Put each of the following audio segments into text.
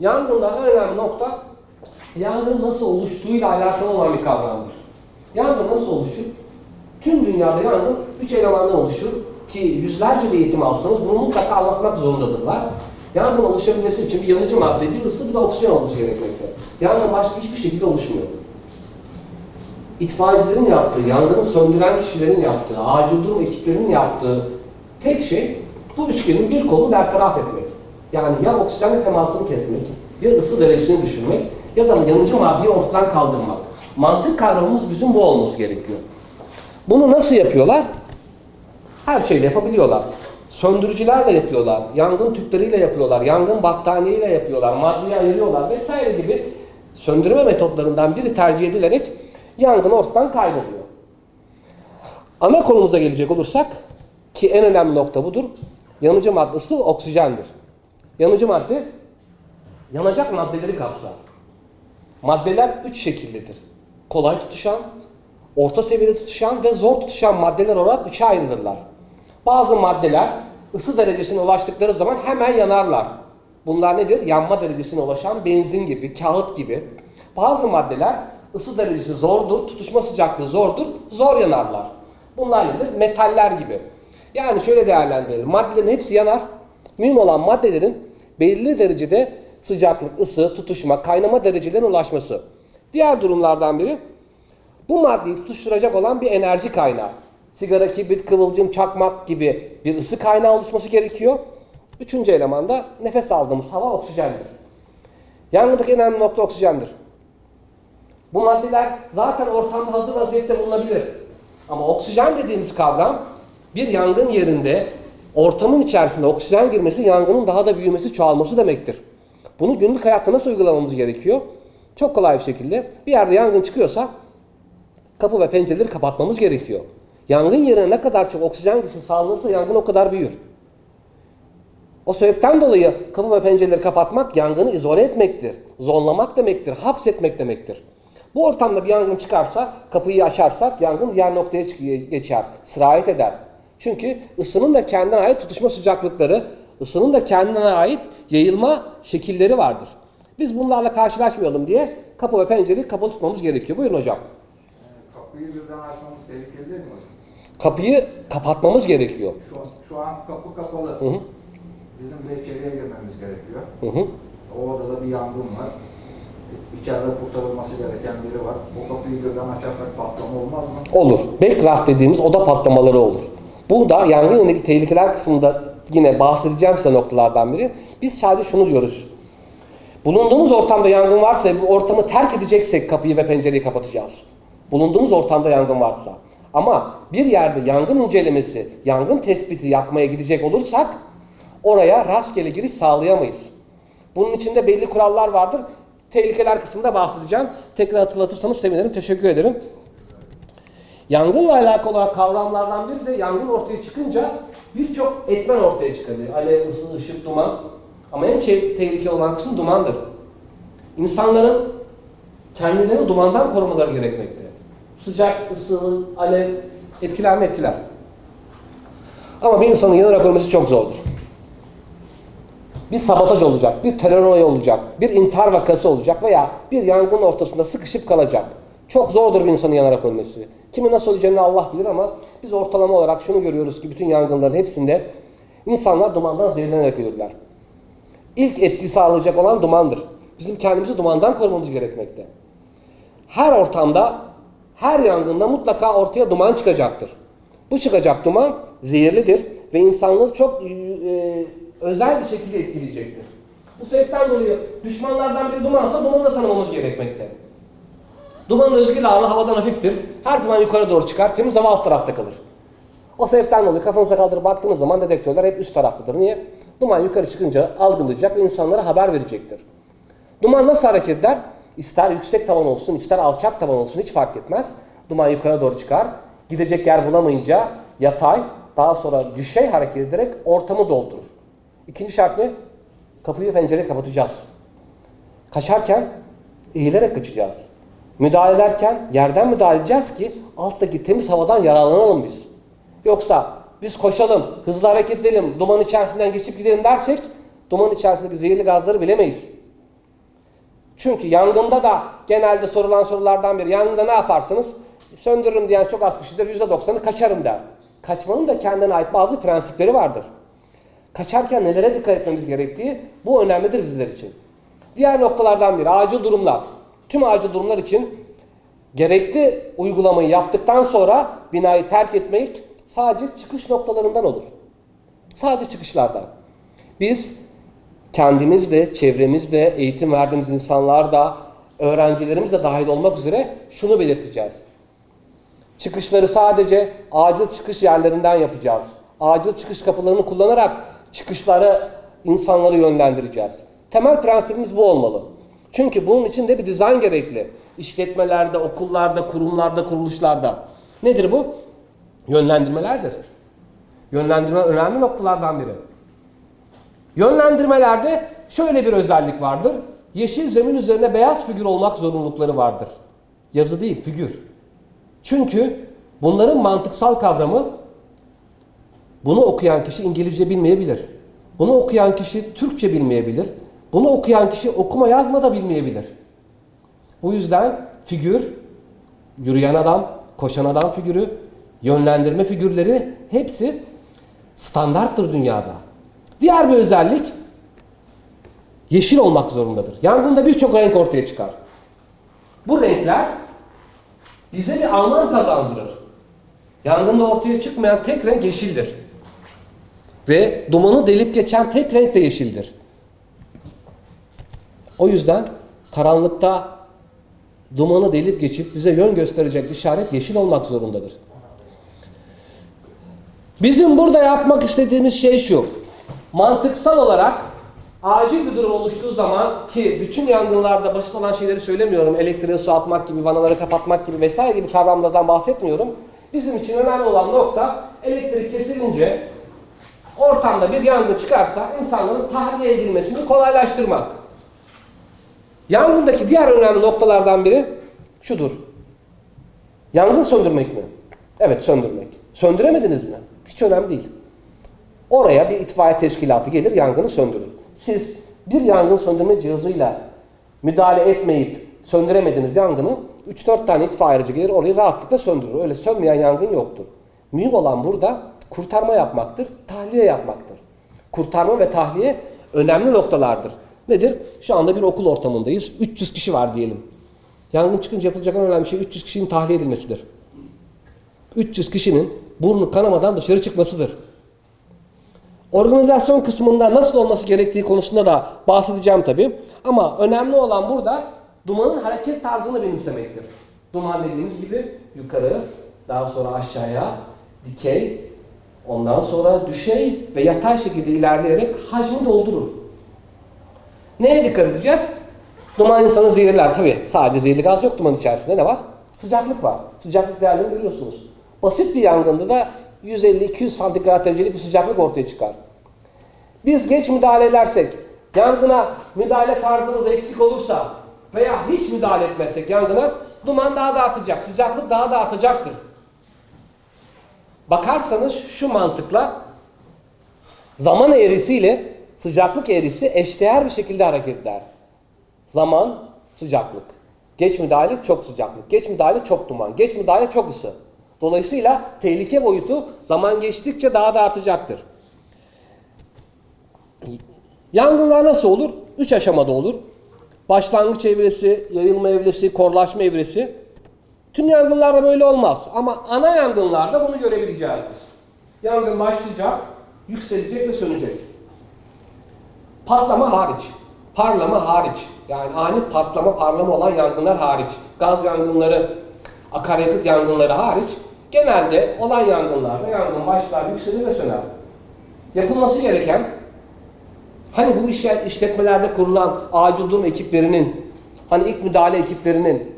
Yangında en önemli nokta yangın nasıl oluştuğuyla alakalı olan bir kavramdır. Yangın nasıl oluşur? Tüm dünyada yangın üç elemandan oluşur ki yüzlerce bir eğitim alsanız bunu mutlaka anlatmak zorundadırlar. Yangın oluşabilmesi için bir yanıcı madde, bir ısı, bir de oksijen olması gerekmekte. Yangın başka hiçbir şekilde oluşmuyor. İtfaiyecilerin yaptığı, yangını söndüren kişilerin yaptığı, acil durum ekiplerinin yaptığı tek şey bu üçgenin bir kolunu bertaraf etmek. Yani ya oksijenle temasını kesmek, ya ısı derecesini düşürmek ya da yanıcı maddeyi ortadan kaldırmak. Mantık kavramımız bizim bu olması gerekiyor. Bunu nasıl yapıyorlar? Her şeyle yapabiliyorlar. Söndürücülerle yapıyorlar, yangın tüpleriyle yapıyorlar, yangın battaniyeyle yapıyorlar, maddeyi ayırıyorlar vesaire gibi söndürme metotlarından biri tercih edilerek yangın ortadan kayboluyor. Ana konumuza gelecek olursak ki en önemli nokta budur. Yanıcı maddesi oksijendir. Yanıcı madde yanacak maddeleri kapsar. Maddeler üç şekildedir. Kolay tutuşan, orta seviyede tutuşan ve zor tutuşan maddeler olarak üçe ayrılırlar. Bazı maddeler ısı derecesine ulaştıkları zaman hemen yanarlar. Bunlar nedir? Yanma derecesine ulaşan benzin gibi, kağıt gibi. Bazı maddeler ısı derecesi zordur, tutuşma sıcaklığı zordur, zor yanarlar. Bunlar nedir? Metaller gibi. Yani şöyle değerlendirelim. Maddelerin hepsi yanar. Mühim olan maddelerin belirli derecede sıcaklık, ısı, tutuşma, kaynama derecelerine ulaşması. Diğer durumlardan biri bu maddeyi tutuşturacak olan bir enerji kaynağı. Sigara, kibrit, kıvılcım, çakmak gibi bir ısı kaynağı oluşması gerekiyor. Üçüncü elemanda nefes aldığımız hava oksijendir. Yangındaki önemli nokta oksijendir. Bu maddeler zaten ortamda hazır vaziyette bulunabilir. Ama oksijen dediğimiz kavram bir yangın yerinde ortamın içerisinde oksijen girmesi yangının daha da büyümesi, çoğalması demektir. Bunu günlük hayatta nasıl uygulamamız gerekiyor? Çok kolay bir şekilde bir yerde yangın çıkıyorsa kapı ve pencereleri kapatmamız gerekiyor. Yangın yerine ne kadar çok oksijen girişi sağlanırsa yangın o kadar büyür. O sebepten dolayı kapı ve pencereleri kapatmak yangını izole etmektir. Zonlamak demektir, hapsetmek demektir. Bu ortamda bir yangın çıkarsa, kapıyı açarsak yangın diğer noktaya geçer, sirayet eder. Çünkü ısının da kendine ait tutuşma sıcaklıkları, ısının da kendine ait yayılma şekilleri vardır. Biz bunlarla karşılaşmayalım diye kapı ve pencereyi kapalı tutmamız gerekiyor. Buyurun hocam. Kapıyı birden açmamız tehlikeli değil mi hocam? Kapıyı kapatmamız gerekiyor. Şu, şu an kapı kapalı. Hı hı. Bizim de içeriye girmemiz gerekiyor. Hı hı. O odada bir yangın var. İçeride kurtarılması gereken biri var. O kapıyı birden açarsak patlama olmaz mı? Olur. Backcraft dediğimiz oda patlamaları olur. Bu da yangın yönündeki tehlikeler kısmında yine bahsedeceğim size noktalardan biri. Biz sadece şunu diyoruz. Bulunduğumuz ortamda yangın varsa bu ortamı terk edeceksek kapıyı ve pencereyi kapatacağız. Bulunduğumuz ortamda yangın varsa. Ama bir yerde yangın incelemesi, yangın tespiti yapmaya gidecek olursak oraya rastgele giriş sağlayamayız. Bunun içinde belli kurallar vardır. Tehlikeler kısmında bahsedeceğim. Tekrar hatırlatırsanız sevinirim. Teşekkür ederim. Yangınla alakalı olarak kavramlardan biri de yangın ortaya çıkınca birçok etmen ortaya çıkabilir. Alev, ısı, ışık, duman. Ama en tehlikeli olan kısım dumandır. İnsanların kendilerini dumandan korumaları gerekmekte. Sıcak, ısı, alev etkiler mi etkiler. Ama bir insanın yanarak ölmesi çok zordur. Bir sabotaj olacak, bir terör olayı olacak, bir intihar vakası olacak veya bir yangın ortasında sıkışıp kalacak. Çok zordur bir insanın yanarak ölmesi. Kimi nasıl öleceğini Allah bilir ama biz ortalama olarak şunu görüyoruz ki bütün yangınların hepsinde insanlar dumandan zehirlenerek ölürler. İlk etki sağlayacak olan dumandır. Bizim kendimizi dumandan korumamız gerekmekte. Her ortamda, her yangında mutlaka ortaya duman çıkacaktır. Bu çıkacak duman zehirlidir ve insanlığı çok e, özel bir şekilde etkileyecektir. Bu sebepten dolayı düşmanlardan biri dumansa dumanı da tanımamız gerekmekte. Dumanın özgül ağırlığı havadan hafiftir. Her zaman yukarı doğru çıkar. Temiz hava alt tarafta kalır. O sebepten dolayı kafanıza kaldırıp baktığınız zaman dedektörler hep üst taraftadır. Niye? Duman yukarı çıkınca algılayacak ve insanlara haber verecektir. Duman nasıl hareket eder? İster yüksek tavan olsun, ister alçak tavan olsun hiç fark etmez. Duman yukarı doğru çıkar. Gidecek yer bulamayınca yatay, daha sonra düşey hareket ederek ortamı doldurur. İkinci şart ne? Kapıyı pencereyi kapatacağız. Kaçarken eğilerek kaçacağız. Müdahale ederken yerden müdahale edeceğiz ki alttaki temiz havadan yararlanalım biz. Yoksa biz koşalım, hızlı hareket edelim, duman içerisinden geçip gidelim dersek duman içerisindeki zehirli gazları bilemeyiz. Çünkü yangında da genelde sorulan sorulardan biri. Yangında ne yaparsınız? Söndürürüm diyen çok az kişidir. %90'ı kaçarım der. Kaçmanın da kendine ait bazı prensipleri vardır. Kaçarken nelere dikkat etmemiz gerektiği bu önemlidir bizler için. Diğer noktalardan biri acil durumlar. Tüm acil durumlar için gerekli uygulamayı yaptıktan sonra binayı terk etmek sadece çıkış noktalarından olur. Sadece çıkışlardan. Biz kendimiz de, çevremiz de, eğitim verdiğimiz insanlar da, öğrencilerimiz de dahil olmak üzere şunu belirteceğiz. Çıkışları sadece acil çıkış yerlerinden yapacağız. Acil çıkış kapılarını kullanarak çıkışları insanları yönlendireceğiz. Temel prensibimiz bu olmalı. Çünkü bunun için de bir dizayn gerekli. İşletmelerde, okullarda, kurumlarda, kuruluşlarda. Nedir bu? Yönlendirmelerdir. Yönlendirme önemli noktalardan biri. Yönlendirmelerde şöyle bir özellik vardır. Yeşil zemin üzerine beyaz figür olmak zorunlulukları vardır. Yazı değil, figür. Çünkü bunların mantıksal kavramı bunu okuyan kişi İngilizce bilmeyebilir. Bunu okuyan kişi Türkçe bilmeyebilir. Bunu okuyan kişi okuma yazma da bilmeyebilir. Bu yüzden figür, yürüyen adam, koşan adam figürü, yönlendirme figürleri hepsi standarttır dünyada. Diğer bir özellik yeşil olmak zorundadır. Yangında birçok renk ortaya çıkar. Bu renkler bize bir anlam kazandırır. Yangında ortaya çıkmayan tek renk yeşildir. Ve dumanı delip geçen tek renk de yeşildir. O yüzden karanlıkta dumanı delip geçip bize yön gösterecek işaret yeşil olmak zorundadır. Bizim burada yapmak istediğimiz şey şu. Mantıksal olarak acil bir durum oluştuğu zaman ki bütün yangınlarda basit olan şeyleri söylemiyorum. Elektriğe su atmak gibi, vanaları kapatmak gibi vesaire gibi kavramlardan bahsetmiyorum. Bizim için önemli olan nokta elektrik kesilince ortamda bir yangın çıkarsa insanların tahliye edilmesini kolaylaştırmak. Yangındaki diğer önemli noktalardan biri şudur. Yangın söndürmek mi? Evet söndürmek. Söndüremediniz mi? Hiç önemli değil. Oraya bir itfaiye teşkilatı gelir yangını söndürür. Siz bir yangın söndürme cihazıyla müdahale etmeyip söndüremediniz yangını 3-4 tane itfaiyeci gelir orayı rahatlıkla söndürür. Öyle sönmeyen yangın yoktur. Mühim olan burada kurtarma yapmaktır, tahliye yapmaktır. Kurtarma ve tahliye önemli noktalardır. Nedir? Şu anda bir okul ortamındayız. 300 kişi var diyelim. Yangın çıkınca yapılacak en önemli şey 300 kişinin tahliye edilmesidir. 300 kişinin burnu kanamadan dışarı çıkmasıdır. Organizasyon kısmında nasıl olması gerektiği konusunda da bahsedeceğim tabi. Ama önemli olan burada dumanın hareket tarzını benimsemektir. Duman dediğimiz gibi yukarı, daha sonra aşağıya, dikey, ondan sonra düşey ve yatay şekilde ilerleyerek hacmi doldurur. Neye dikkat edeceğiz? Duman insanı zehirler. Tabi sadece zehirli gaz yok duman içerisinde. Ne var? Sıcaklık var. Sıcaklık değerlerini görüyorsunuz. Basit bir yangında da 150-200 santigrat derecelik bir sıcaklık ortaya çıkar. Biz geç müdahale edersek, yangına müdahale tarzımız eksik olursa veya hiç müdahale etmezsek yangına duman daha da artacak, sıcaklık daha da artacaktır. Bakarsanız şu mantıkla zaman eğrisiyle sıcaklık eğrisi eşdeğer bir şekilde hareket eder. Zaman, sıcaklık. Geç müdahale çok sıcaklık. Geç müdahale çok duman. Geç müdahale çok ısı. Dolayısıyla tehlike boyutu zaman geçtikçe daha da artacaktır. Yangınlar nasıl olur? Üç aşamada olur. Başlangıç evresi, yayılma evresi, korlaşma evresi. Tüm yangınlarda böyle olmaz. Ama ana yangınlarda bunu görebileceğiz biz. Yangın başlayacak, yükselecek ve sönecek. Patlama hariç. Parlama hariç. Yani ani patlama parlama olan yangınlar hariç. Gaz yangınları, akaryakıt yangınları hariç. Genelde olan yangınlarda yangın başlar, yükselir ve söner. Yapılması gereken Hani bu işletmelerde kurulan acil durum ekiplerinin, hani ilk müdahale ekiplerinin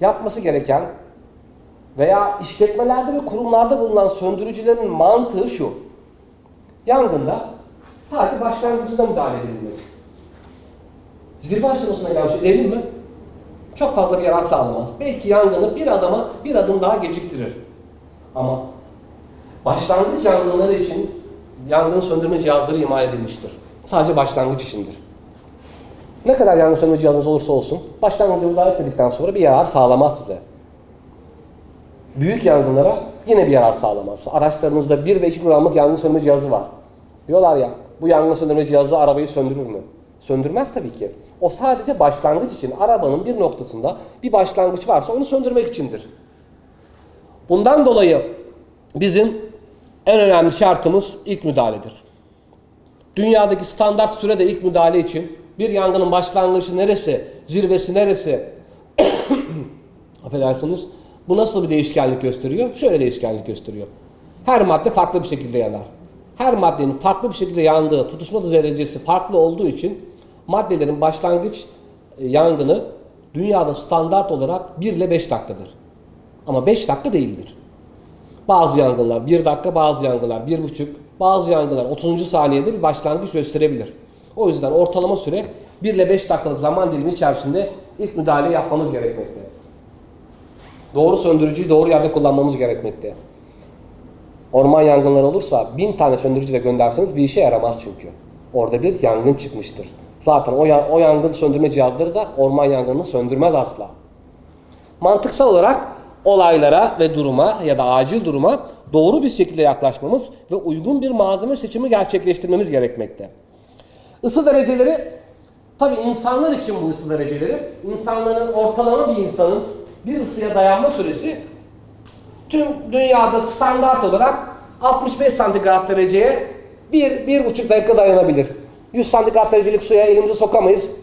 yapması gereken veya işletmelerde ve kurumlarda bulunan söndürücülerin mantığı şu. Yangında sadece başlangıcında müdahale edilmeli. Zirve aşamasına gelmiş edelim mi? Çok fazla bir yarar sağlamaz. Belki yangını bir adama bir adım daha geciktirir. Ama başlangıç yangınları için yangın söndürme cihazları imal edilmiştir. Sadece başlangıç içindir. Ne kadar yangın söndürme cihazınız olursa olsun, başlangıçta müdahale etmedikten sonra bir yarar sağlamaz size. Büyük yangınlara yine bir yarar sağlamaz. Araçlarınızda 1 ve 2 gramlık yangın söndürme cihazı var. Diyorlar ya, bu yangın söndürme cihazı arabayı söndürür mü? Söndürmez tabii ki. O sadece başlangıç için. Arabanın bir noktasında bir başlangıç varsa onu söndürmek içindir. Bundan dolayı bizim en önemli şartımız ilk müdahaledir. Dünyadaki standart süre de ilk müdahale için bir yangının başlangıcı neresi, zirvesi neresi, affedersiniz, bu nasıl bir değişkenlik gösteriyor? Şöyle değişkenlik gösteriyor. Her madde farklı bir şekilde yanar. Her maddenin farklı bir şekilde yandığı, tutuşma derecesi farklı olduğu için maddelerin başlangıç e, yangını dünyada standart olarak 1 ile 5 dakikadır. Ama 5 dakika değildir. Bazı yangınlar 1 dakika, bazı yangınlar 1,5, bazı yangınlar 30. saniyede bir başlangıç gösterebilir. O yüzden ortalama süre 1 ile 5 dakikalık zaman dilimi içerisinde ilk müdahale yapmamız gerekmekte. Doğru söndürücüyü doğru yerde kullanmamız gerekmekte. Orman yangınları olursa bin tane söndürücü de gönderseniz bir işe yaramaz çünkü. Orada bir yangın çıkmıştır. Zaten o, ya- o yangın söndürme cihazları da orman yangınını söndürmez asla. Mantıksal olarak olaylara ve duruma ya da acil duruma doğru bir şekilde yaklaşmamız ve uygun bir malzeme seçimi gerçekleştirmemiz gerekmekte. Isı dereceleri tabi insanlar için bu ısı dereceleri insanların ortalama bir insanın bir ısıya dayanma süresi tüm dünyada standart olarak 65 santigrat dereceye 1-1,5 dakika dayanabilir. 100 santigrat derecelik suya elimizi sokamayız.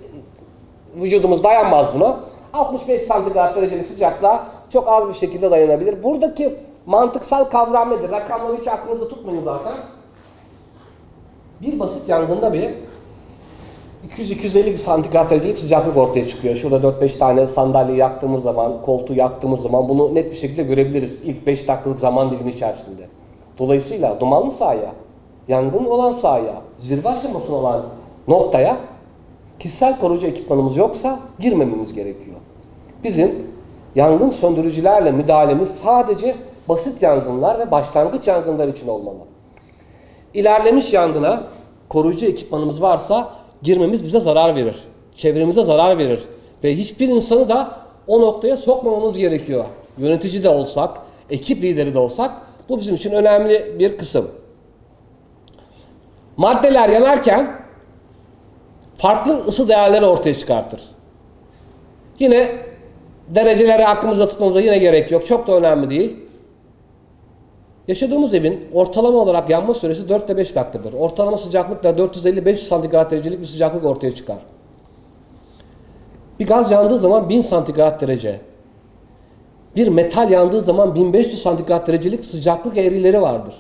Vücudumuz dayanmaz buna. 65 santigrat derecelik sıcaklığa çok az bir şekilde dayanabilir. Buradaki mantıksal kavram nedir? Rakamları hiç aklınızda tutmayın zaten. Bir basit yangında bile 200-250 santigrat derecelik sıcaklık ortaya çıkıyor. Şurada 4-5 tane sandalye yaktığımız zaman, koltuğu yaktığımız zaman bunu net bir şekilde görebiliriz ilk 5 dakikalık zaman dilimi içerisinde. Dolayısıyla dumanlı sahaya, yangın olan sahaya, zirve aşamasına olan noktaya kişisel koruyucu ekipmanımız yoksa girmememiz gerekiyor. Bizim yangın söndürücülerle müdahalemiz sadece basit yangınlar ve başlangıç yangınlar için olmalı. İlerlemiş yangına koruyucu ekipmanımız varsa girmemiz bize zarar verir. Çevremize zarar verir. Ve hiçbir insanı da o noktaya sokmamamız gerekiyor. Yönetici de olsak, ekip lideri de olsak bu bizim için önemli bir kısım. Maddeler yanarken farklı ısı değerleri ortaya çıkartır. Yine dereceleri aklımızda tutmamıza yine gerek yok. Çok da önemli değil. Yaşadığımız evin ortalama olarak yanma süresi 4 ile 5 dakikadır. Ortalama sıcaklık da 450-500 santigrat derecelik bir sıcaklık ortaya çıkar. Bir gaz yandığı zaman 1000 santigrat derece. Bir metal yandığı zaman 1500 santigrat derecelik sıcaklık eğrileri vardır.